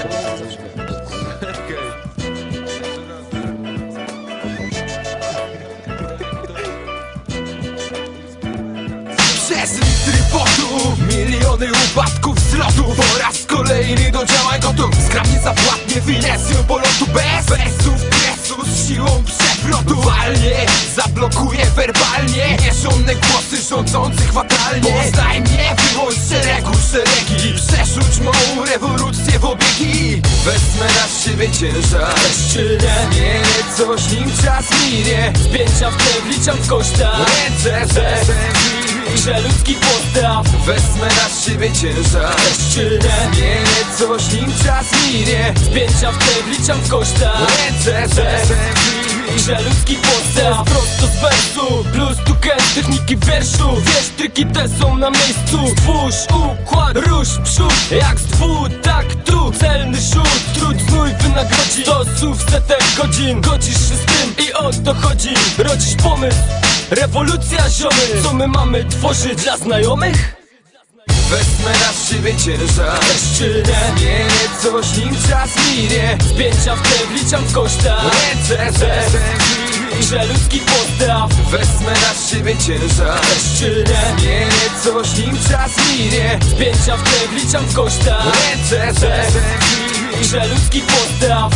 Przez litry potu Miliony upadków z lotu Po raz kolejny do działań gotów Skrapnie zapłatnie finesją polotu Bez wersów kresu z siłą przewrotu. Walnie, zablokuje werbalnie Nieżonne głosy rządzących fatalnie. Poznaj mnie, wyłącz szeregu szeregi w obiegi Wezmę na siebie ciężar. Szczyrę Zmienię coś nim czas minie. Spięcia w tle, wliczam w koszta Ręce, że Że ludzki postaw. Wezmę na siebie ciężar. Szczyrę Zmienię coś nim czas minie. Spięcia w tle, wliczam w koszta Ręce, że Że ludzki postaw. Prosto z wersu. Plus tu techniki wierszu Wiesz, triki te są na miejscu. Twórz układ, rusz przód. Jak z dwu, tak słów setek godzin Godzisz się z tym i o to chodzi. Rodzisz pomysł Rewolucja ziomy. Co my mamy tworzyć dla znajomych? Wezmę na siebie ciężar. Szczyrę Zmienię coś nim czas minie. Spięcia w tle, wliczam w koszta Ręce, że Że ludzki postaw. Wezmę na siebie ciężar. Szczyrę Zmienię coś nim czas minie. Spięcia w tle, wliczam w koszta Ręce, że Że ludzki postaw